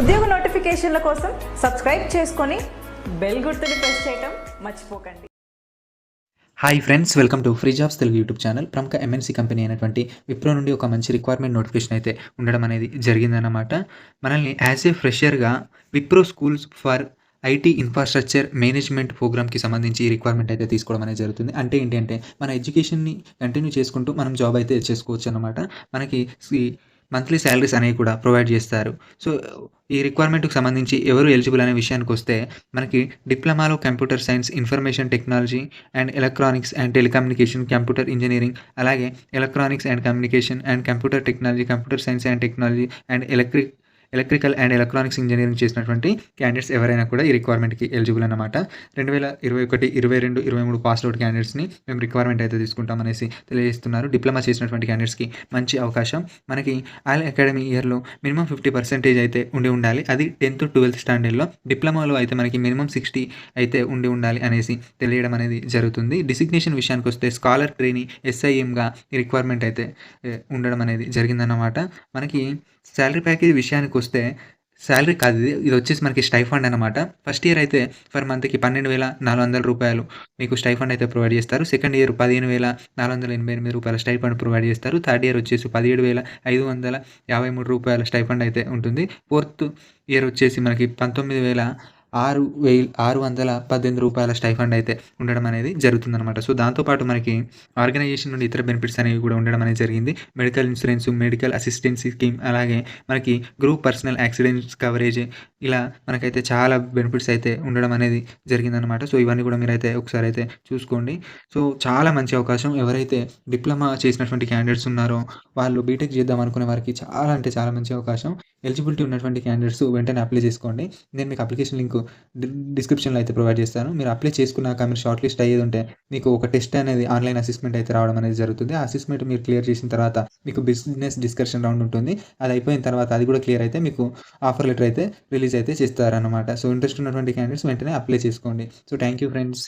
ఉద్యోగ నోటిఫికేషన్ల కోసం సబ్స్క్రైబ్ చేసుకొని బెల్ గుర్తుని ప్రెస్ చేయటం మర్చిపోకండి. Hi friends welcome to free jobs Telugu YouTube channel ప్రముఖ ఎంఎన్సీ కంపెనీ అయినటువంటి విప్రో నుండి ఒక మంచి రిక్వైర్మెంట్ నోటిఫికేషన్ అయితే ఉండడం అనేది జరిగిందన్నమాట. మనల్ని as a ఫ్రెషర్గా Wipro schools for IT infrastructure management ప్రోగ్రామ్కి సంబంధించి ఈ రిక్వైర్మెంట్ అయితే తీసుకోవడం అనేది జరుగుతుంది. అంటే ఏంటి అంటే మన ఎడ్యుకేషన్ని కంటిన్యూ చేసుకుంటూ మనం జాబ్ అయితే చేసుకోవచ్చు అనమాట మనకి మంత్లీ శాలరీస్ అనేవి కూడా ప్రొవైడ్ చేస్తారు. సో ఈ రిక్వైర్మెంట్కి సంబంధించి ఎవరు ఎలిజిబుల్ అనే విషయానికి వస్తే మనకి డిప్లొమాలో computer science information technology and electronics and telecommunication computer engineering అలాగే electronics and communication and computer technology computer science and technology and electric electrical and electronics engineering చేసినటువంటి క్యాండిడేట్స్ ఎవరైనా కూడా ఈ రిక్వైర్మెంట్కి ఎలిజిబుల్ అనమాట రెండు వేల ఇరవై ఒకటి ఇరవై రెండు ఇరవై మూడు పాస్ అవుట్ క్యాండిడేట్స్ని మేము రిక్వైర్మెంట్ అయితే తీసుకుంటాం అనేసి తెలియజేస్తున్నారు. డిప్లొమా చేసినటువంటి క్యాండిడేట్స్కి మంచి అవకాశం. మనకి ఆల్ అకాడమీ ఇయర్లో మినిమం ఫిఫ్టీ పర్సెంటేజ్ అయితే ఉండి ఉండాలి. అది టెన్త్ ట్వెల్త్ స్టాండర్డ్లో డిప్లొమాలో అయితే మనకి మినిమం సిక్స్టీ అయితే ఉండి ఉండాలి అనేసి తెలియడం అనేది జరుగుతుంది. డిసిగ్నేషన్ విషయానికి వస్తే స్కాలర్ ట్రైనీ ఎస్ఐఎంగా ఈ రిక్వైర్మెంట్ అయితే ఉండడం అనేది జరిగిందన్నమాట. మనకి శాలరీ ప్యాకేజ్ విషయానికి వస్తే శాలరీ కాదు ఇది ఇది వచ్చేసి మనకి స్టైఫండ్ అనమాట ఫస్ట్ ఇయర్ అయితే ఫర్ మంత్కి పన్నెండు వేల నాలుగు వందల రూపాయలు మీకు స్టైఫండ్ అయితే ప్రొవైడ్ చేస్తారు. సెకండ్ ఇయర్ పదిహేను వేల నాలుగు వందల ఎనభై ఎనిమిది రూపాయల స్టైఫండ్ ప్రొవైడ్ చేస్తారు. థర్డ్ ఇయర్ వచ్చేసి పదిహేడు వేల ఐదు వందల యాభై మూడు రూపాయల స్టైఫండ్ అయితే ఉంటుంది. ఫోర్త్ ఇయర్ వచ్చేసి మనకి పంతొమ్మిది వేల ఆరు వెయ్యి ఆరు వందల పద్దెనిమిది రూపాయల స్టైఫండ్ అయితే ఉండడం అనేది జరుగుతుందన్నమాట. సో దాంతోపాటు మనకి ఆర్గనైజేషన్ నుండి ఇతర బెనిఫిట్స్ అనేవి కూడా ఉండడం అనేది జరిగింది. Medical insurance medical assistance scheme అలాగే మనకి గ్రూప్ పర్సనల్ యాక్సిడెంట్స్ కవరేజ్ ఇలా మనకైతే చాలా బెనిఫిట్స్ అయితే ఉండడం అనేది జరిగిందనమాట సో ఇవన్నీ కూడా మీరైతే ఒకసారి అయితే చూసుకోండి. సో చాలా మంచి అవకాశం. ఎవరైతే డిప్లొమా చేసినటువంటి క్యాండిడేట్స్ ఉన్నారో వాళ్ళు బీటెక్ చేద్దాం అనుకునే వారికి చాలా అంటే చాలా మంచి అవకాశం. ఎలిజిబిలిటీ ఉన్నటువంటి క్యాండిడేట్స్ వెంటనే అప్లై చేసుకోండి. నేను మీకు అప్లికేషన్ లింక్ డిస్క్రిప్షన్లో అయితే ప్రొవైడ్ చేస్తాను. మీరు అప్లై చేసుకున్నాక మీరు షార్ట్ లిస్ట్ అయ్యేది ఉంటే మీకు ఒక టెస్ట్ అనేది ఆన్లైన్ అసెస్మెంట్ అయితే రావడం అనేది జరుగుతుంది. ఆ అసెస్మెంట్ మీరు క్లియర్ చేసిన తర్వాత మీకు బిజినెస్ డిస్కషన్ రౌండ్ ఉంటుంది. అది అయిపోయిన తర్వాత అది కూడా క్లియర్ అయితే మీకు ఆఫర్ లెటర్ అయితే రిలీజ్ అయితే చేస్తారనమాట సో ఇంట్రెస్ట్ ఉన్నటువంటి క్యాండిడేట్స్ వెంటనే అప్లై చేసుకోండి. So thank you friends